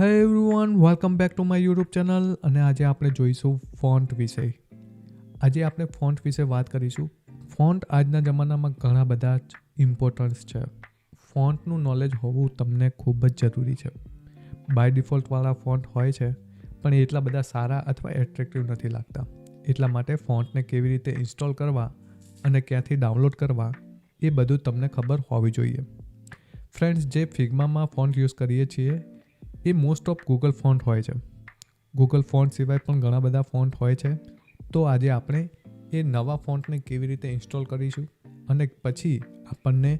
Hey everyone welcome back to my YouTube channel અને આજે આપણે જોઈશું ફોન્ટ વિશે. આજે આપણે ફોન્ટ વિશે વાત કરીશું. ફોન્ટ આજના જમાનામાં ઘણા બધા જ ઇમ્પોર્ટન્સ છે. ફોન્ટનું નોલેજ હોવું તમને ખૂબ જ જરૂરી છે. બાય ડિફોલ્ટવાળા ફોન્ટ હોય છે, પણ એટલા બધા સારા અથવા એટ્રેક્ટિવ નથી લાગતા. એટલા માટે ફોન્ટને કેવી રીતે ઇન્સ્ટોલ કરવા અને ક્યાંથી ડાઉનલોડ કરવા, એ બધું તમને ખબર હોવી જોઈએ. ફ્રેન્ડ્સ જે ફિગ્મામાં ફોન્ટ યુઝ કરીએ છીએ એ મોસ્ટ ઓફ ગૂગલ ફોન્ટ હોય છે. ગૂગલ ફોન્ટ સિવાય પણ ઘણા બધા ફોન્ટ હોય છે. તો આજે આપણે એ નવા ફોન્ટને કેવી રીતે ઇન્સ્ટોલ કરીશું અને પછી આપણને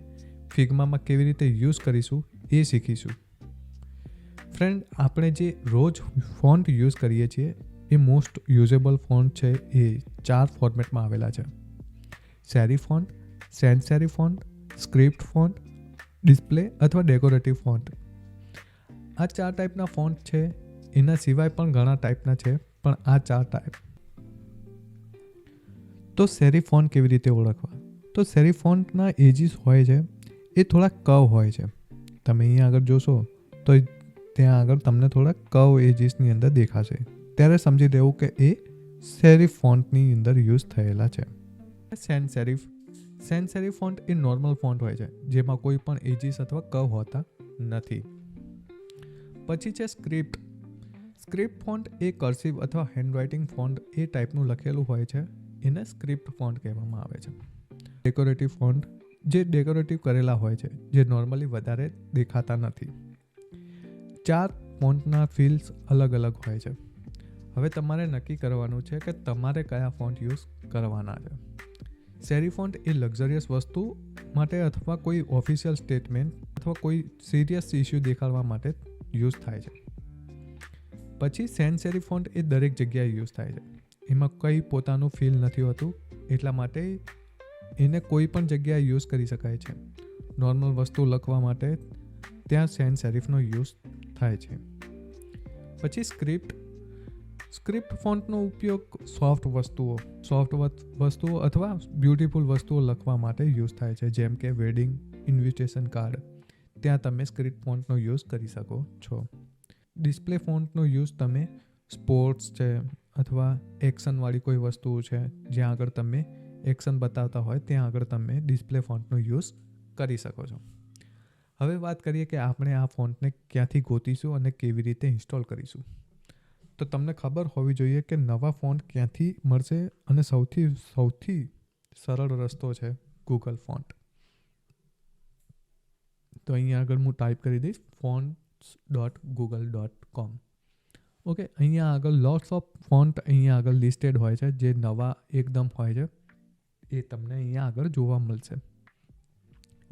ફિગ્મામાં કેવી રીતે યુઝ કરીશું એ શીખીશું. ફ્રેન્ડ આપણે જે રોજ ફોન્ટ યુઝ કરીએ છીએ, એ મોસ્ટ યુઝેબલ ફોન્ટ છે એ ચાર ફોર્મેટમાં આવેલા છે. Serif font sans serif font script font display અથવા ડેકોરેટિવ ફોન્ટ આ ચાર ટાઈપના ફોન્ટ છે. એના સિવાય પણ ઘણા ટાઈપના છે, પણ આ ચાર ટાઈપ તો સેરી ફોન્ટ કેવી રીતે ઓળખવા? તો સેરી ફોન્ટના એજીસ હોય છે, એ થોડા કવ હોય છે. તમે અહીંયા આગળ જોશો, તો ત્યાં આગળ તમને થોડા કવ એજીસની અંદર દેખાશે. ત્યારે સમજી દેવું કે એ સેરી ફોન્ટની અંદર યુઝ થયેલા છે. Sans serif sans serif font એ નોર્મલ ફોન્ટ હોય છે, જેમાં કોઈ પણ એજીસ અથવા કવ હોતા નથી. પછી છે સ્ક્રિપ્ટ સ્ક્રિપ્ટ ફોન્ટ એ કર્સિવ અથવા હેન્ડરાઇટિંગ ફોન્ટ એ ટાઈપનું લખેલું હોય છે. એને સ્ક્રિપ્ટ ફોન્ટ કહેવામાં આવે છે. ડેકોરેટિવ ફોન્ટ જે ડેકોરેટિવ કરેલા હોય છે, જે નોર્મલી વધારે દેખાતા નથી. ચાર ફોન્ટના ફિલ્સ અલગ અલગ હોય છે. હવે તમારે નક્કી કરવાનું છે કે તમારે કયા ફોન્ટ યુઝ કરવાના છે. સેરી ફોન્ટ એ લક્ઝરિયસ વસ્તુ માટે અથવા કોઈ ઓફિશિયલ સ્ટેટમેન્ટ અથવા કોઈ સિરિયસ ઇસ્યુ દેખાડવા માટે યુઝ થાય છે. પછી સેન્સેરી ફોન્ટ એ દરેક જગ્યાએ યુઝ થાય છે. એમાં કંઈ પોતાનું ફીલ નથી હોતું, એટલા માટે એને કોઈ પણ જગ્યાએ યુઝ કરી શકાય છે. નોર્મલ વસ્તુ લખવા માટે ત્યાં સેન્સ સેરિફનો યુઝ થાય છે. પછી સ્ક્રિપ્ટ. સ્ક્રિપ્ટ ફોન્ટનો ઉપયોગ સોફ્ટ વસ્તુઓ સોફ્ટ વસ્તુઓ અથવા બ્યુટીફુલ વસ્તુઓ લખવા માટે યુઝ થાય છે. જેમ કે વેડિંગ, ઇન્વિટેશન કાર્ડ ત્યાં તમે સ્ક્રિપ્ટ ફોન્ટનો યુઝ કરી શકો છો. ડિસ્પ્લે ફોન્ટનો યુઝ તમે સ્પોર્ટ્સ છે અથવા એક્શનવાળી કોઈ વસ્તુઓ છે, જ્યાં આગળ તમે એક્શન બતાવતા હોય, ત્યાં આગળ તમે ડિસ્પ્લે ફોન્ટનો યુઝ કરી શકો છો. હવે વાત કરીએ કે આપણે આ ફોન્ટને ક્યાંથી ગોતીશું અને કેવી રીતે ઇન્સ્ટોલ કરીશું. તો તમને ખબર હોવી જોઈએ કે નવા ફોન્ટ ક્યાંથી મળશે અને સૌથી સૌથી સરળ રસ્તો છે ગૂગલ ફોન્ટ. તો અહીંયા આગળ હું ટાઈપ કરી દઈશ fonts dot Google dot com okay અહીંયા આગળ લોટ્સ ઓફ ફોન્ટ અહીંયા આગળ લિસ્ટેડ હોય છે, જે નવા એકદમ હોય છે, એ તમને અહીંયા આગળ જોવા મળશે.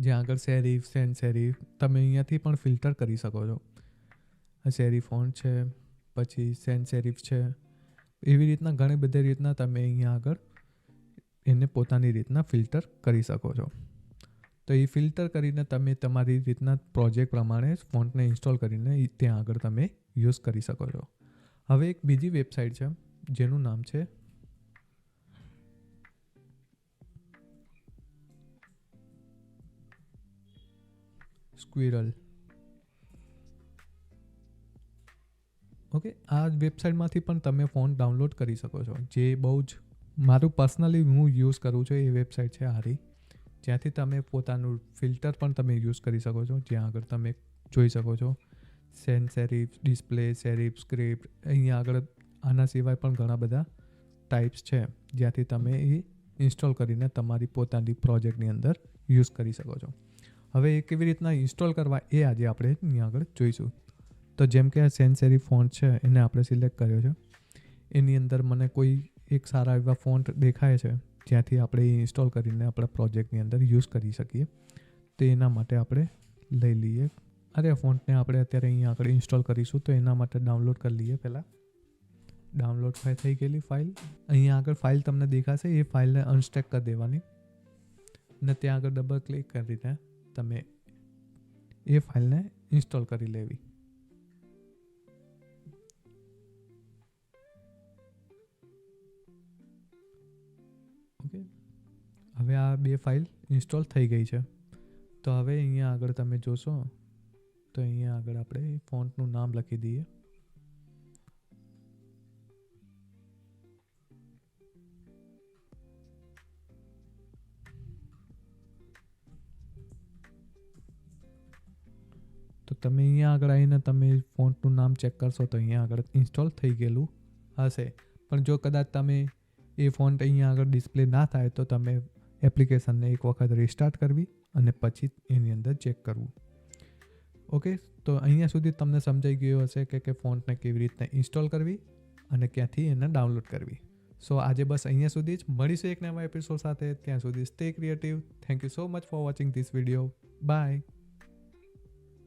જ્યાં આગળ સેરીફ સેન સેરીફ તમે અહીંયાથી પણ ફિલ્ટર કરી શકો છો. સેરી ફોન્ટ છે, પછી સેન સેરીફ છે. એવી રીતના ઘણી બધી રીતના તમે અહીંયા આગળ એને પોતાની રીતના ફિલ્ટર કરી શકો છો. તો એ ફિલ્ટર કરીને તમે તમારી રીતના પ્રોજેક્ટ પ્રમાણે ફોન્ટને ઇન્સ્ટોલ કરીને ત્યાં આગળ તમે યુઝ કરી શકો છો. હવે એક બીજી વેબસાઇટ છે, જેનું નામ છે સ્ક્વિરલ ઓકે આ વેબસાઇટમાંથી પણ તમે ફોન ડાઉનલોડ કરી શકો છો. જે બહુ જ મારું પર્સનલી હું યુઝ કરું છું એ વેબસાઇટ છે આરી જ્યાંથી તમે પોતાનું ફિલ્ટર પણ તમે યુઝ કરી શકો છો. જ્યાં આગળ તમે જોઈ શકો છો sans serif display serif script અહીંયા આગળ આના સિવાય પણ ઘણા બધા ટાઈપ્સ છે. જ્યાંથી તમે એ ઇન્સ્ટોલ કરીને તમારી પોતાની પ્રોજેક્ટની અંદર યુઝ કરી શકો છો. હવે એ કેવી રીતના ઇન્સ્ટોલ કરવા એ આજે આપણે અહીંયા આગળ જોઈશું. તો જેમ કે આ સેન્સેરી ફોન્ટ છે, એને આપણે સિલેક્ટ કર્યો છે. એની અંદર મને કોઈ એક સારા એવા ફોન્ટ દેખાય છે. જ્યાંથી આપણે ઇન્સ્ટોલ કરીને આપણા પ્રોજેક્ટની અંદર યુઝ કરી શકીએ, તો એના માટે આપણે લઈ લઈએ. અરે ફોન્ટને આપણે અત્યારે અહીંયા આગળ ઇન્સ્ટોલ કરીશું, તો એના માટે ડાઉનલોડ કરી લઈએ પહેલાં. ડાઉનલોડ થઈ ગયેલી ફાઇલ. અહીંયા આગળ ફાઇલ તમને દેખાશે, એ ફાઇલને અનસ્ટેક કરી દેવાની. ને ત્યાં આગળ ડબલ ક્લિક કરીને તમે એ ફાઇલને ઇન્સ્ટોલ કરી લેવી. ઓકે હવે આ બે ફાઇલ ઇન્સ્ટોલ થઈ ગઈ છે. તો હવે અહીંયા આગળ તમે જોશો, તો અહીંયા આગળ આપણે ફોન્ટનું નામ લખી દઈએ. તો તમે અહીંયા આગળ આવીને તમે ફોન્ટનું નામ ચેક કરશો તો અહીંયા આગળ ઇન્સ્ટોલ થઈ ગયેલું હશે. પણ જો કદાચ તમે એ ફોન્ટ અહીંયા આગળ ડિસ્પ્લે ના થાય તો તમે એપ્લિકેશનને એક વખત રિસ્ટાર્ટ કરવી અને પછી એની અંદર ચેક કરવું. ઓકે તો અહીંયા સુધી તમને સમજાઈ ગયું હશે કે કે ફોન્ટને કેવી રીતના ઇન્સ્ટોલ કરવી અને ક્યાંથી એને ડાઉનલોડ કરવી. સો આજે બસ અહીંયા સુધી જ. મળીશું એક નવા એપિસોડ સાથે. ત્યાં સુધી stay creative thank you so much for watching this video bye